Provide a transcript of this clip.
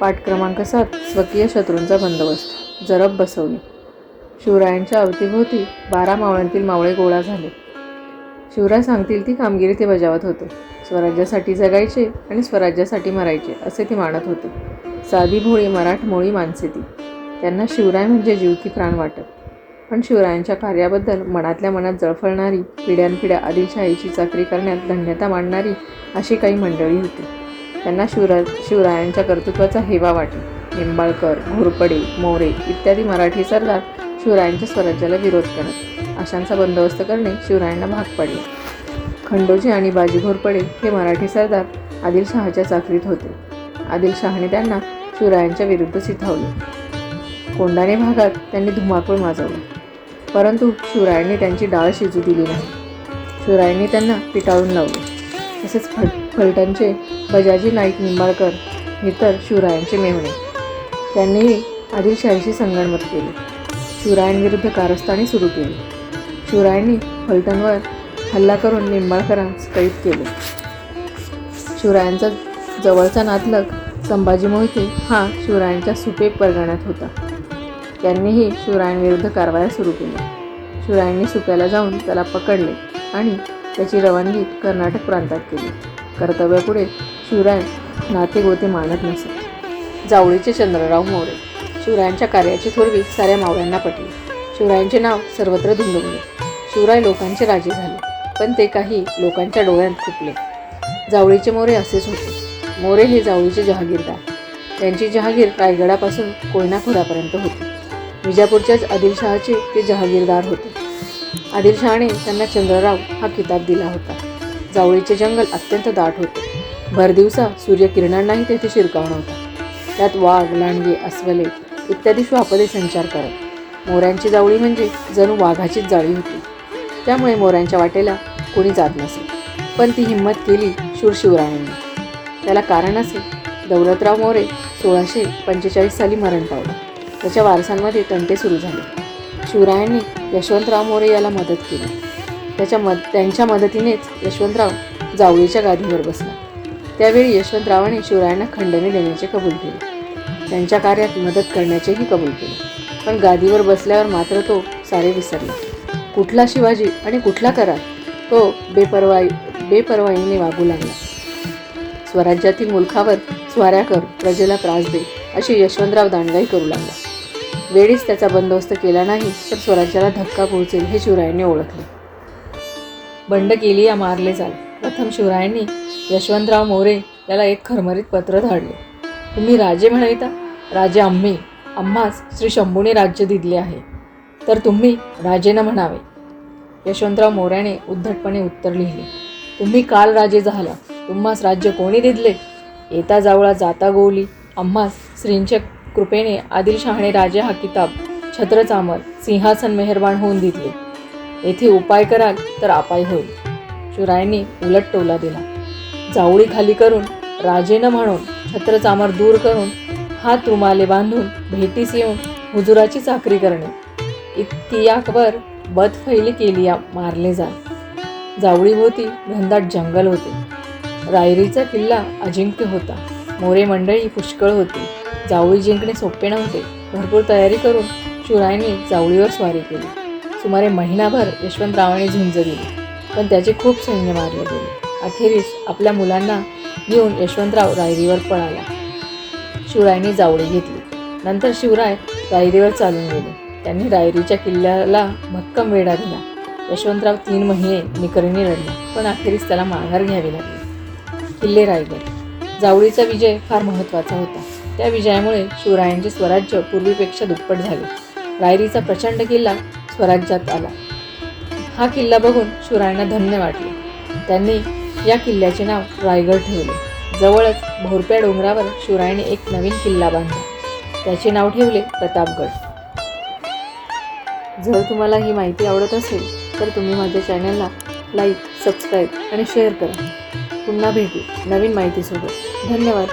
पाठ क्रमांक सात स्वकीय शत्रूंचा बंदोबस्त जरब बसवली. शिवरायांच्या अवतीभोवती बारा मावळ्यांतील मावळे गोळा झाले. शिवराय सांगतील ती कामगिरी ते बजावत होते. स्वराज्यासाठी जगायचे आणि स्वराज्यासाठी मरायचे असे ते मानत होते. साधी भोळी मराठमोळी माणसे ती त्यांना शिवराय म्हणजे जीव की प्राण वाटत पण शिवरायांच्या कार्याबद्दल मनातल्या मनात जळफळणारी पिढ्यानपिढ्या आदिलशाहीची चाकरी करण्यात धन्यता मांडणारी अशी काही मंडळी होती. त्यांना शिवरा शिवरायांच्या कर्तृत्वाचा हेवा वाटला निंबाळकर घोरपडे मोरे इत्यादी मराठी सरदार शिवरायांच्या स्वराज्याला विरोध करत अशांचा बंदोबस्त करणे शिवरायांना भाग पडले. खंडोजी आणि बाजी घोरपडे हे मराठी सरदार आदिलशहाच्या चाकरीत होते. आदिलशहाने त्यांना शिवरायांच्या विरुद्ध चिथावले कोंडाणे भागात त्यांनी धुमाकूळ माजवला. परंतु शिवरायांनी त्यांची डाळ शिजू दिली नाही. शिवरायांनी त्यांना पिटाळून लावले. तसेच फल फलटणचे बजाजी नाईक निंबाळकर हे तर शिवरायांचे मेवणे त्यांनीही आदिलशाहीशी संगणमत केले. शिवरायांविरुद्ध कारस्थानी सुरू केली. शिवरायांनी फलटणवर हल्ला करून निंबाळकरांस कैद केले. शिवरायांचा जवळचा नातलग संभाजी मोहिते हा शिवरायांच्या सुपे परगण्यात होता. त्यांनीही शिवरायांविरुद्ध कारवाया सुरू केल्या. शिवरायांनी सुप्याला जाऊन त्याला पकडले आणि त्याची रवानगी कर्नाटक प्रांतात केली. कर्तव्यापुढे शिवराय नाते गोते मानत नसत जावळीचे चंद्रराव मोरे. शिवरायांच्या कार्याची थोरवी साऱ्या मावळ्यांना पटली. शिवरायांचे नाव सर्वत्र धुंदवले शिवराय लोकांचे राजे झाले पण ते काही लोकांच्या डोळ्यात खुपले जावळीचे मोरे असेच होते. मोरे हे जावळीचे जहागीरदार. त्यांची जहागीर रायगडापासून कोयना खोऱ्यापर्यंत होती. विजापूरच्याच आदिलशहाचे ते जहागीरदार होते. आदिलशहाने त्यांना चंद्रराव हा किताब दिला होता. जावळीचे जंगल अत्यंत दाट होते. भरदिवसा सूर्यकिरणांनाही तेथे शिरकावणं होता. त्यात वाघ लांडगे अस्वले इत्यादी श्वापदे संचार करत. मोऱ्यांची जावळी म्हणजे जणू वाघाचीच जाळी होती. त्यामुळे मोऱ्यांच्या वाटेला कोणी जात नसे. पण ती हिंमत केली शूरशिवरायांनी त्याला कारण असे दौलतराव मोरे सोळाशे पंचेचाळीस साली मरण पावले. त्याच्या वारसांमध्ये तंटे सुरू झाले. शिवरायांनी यशवंतराव मोरे याला मदत केली. त्याच्या मद त्यांच्या मदतीनेच यशवंतराव जावळीच्या गादीवर बसला. त्यावेळी यशवंतरावाने शिवरायांना खंडणी देण्याचे कबूल केले. त्यांच्या कार्यात मदत करण्याचेही कबूल केले. पण गादीवर बसल्यावर मात्र तो सारे विसरला. कुठला शिवाजी आणि कुठला करार? तो बेपरवाई बेपरवाईने वागू लागला. स्वराज्यातील मुलखावर स्वाऱ्या कर प्रजेला त्रास दे अशी यशवंतराव दांडगाई करू लागला. वेळीच त्याचा बंदोबस्त केला नाही तर स्वराज्याला धक्का पोहोचेल हे शिवरायांनी ओळखले. बंड केली या मारले जाल. प्रथम शिवरायांनी यशवंतराव मोरे याला एक खरमरीत पत्र धाडले. तुम्ही राजे म्हणविता राजे आम्ही आम्हास श्री शंभूने राज्य दिले आहे. तर तुम्ही राजेनं म्हणावे. यशवंतराव मोऱ्याने उद्धटपणे उत्तर लिहिले. तुम्ही काल राजे झाला. तुम्हास राज्य कोणी दिदले? येता जावळा जाता गोवली. आम्हास श्रींच्या कृपेने आदिलशहाने राजे हा किताब छत्रचामर सिंहासन मेहरबान होऊन दिले येथे उपाय कराल तर अपाय होईल. शिवरायांनी उलट टोला दिला. जावळी खाली करून राजे न म्हणून छत्रचामर दूर करून हात रुमाले बांधून भेटीस येऊन हुजुराची चाकरी करणे. इतकी याकवर बदफैली केली या मारले जा जावळीभोवती घनदाट जंगल होते. रायरीचा किल्ला अजिंक्य होता. मोरे मंडळी पुष्कळ होती. जावळी जिंकणे सोपे नव्हते. भरपूर तयारी करून शिवरायांनी जावळीवर स्वारी केली. सुमारे महिनाभर यशवंतरावांनी झुंज दिली. पण त्याचे खूप सैन्य मारले गेले. अखेरीस आपल्या मुलांना घेऊन यशवंतराव रायरीवर पळाला. शिवरायने जावळी घेतली. नंतर शिवराय रायरीवर चालून गेले. त्यांनी रायरीच्या किल्ल्याला भक्कम वेढा दिला. यशवंतराव तीन महिने निकरीने लढला पण अखेरीस त्याला माघार घ्यावी लागली. किल्ले रायगड. जावळीचा विजय फार महत्त्वाचा होता. त्या विजयामुळे शिवरायांचे स्वराज्य पूर्वीपेक्षा दुप्पट झाले. रायरीचा प्रचंड किल्ला स्वराज्यात आला. हा किल्ला बघून शिवरायांना धन्य वाटले. त्यांनी या किल्ल्याचे नाव रायगड ठेवले. जवळच भोरप्या डोंगरावर शिवरायांनी एक नवीन किल्ला बांधला. त्याचे नाव ठेवले प्रतापगड. जर तुम्हाला ही माहिती आवडत असेल तर तुम्ही माझ्या चॅनलला लाईक सबस्क्राईब आणि शेअर करा. पुन्हा भेटू नवीन माहितीसोबत. धन्यवाद.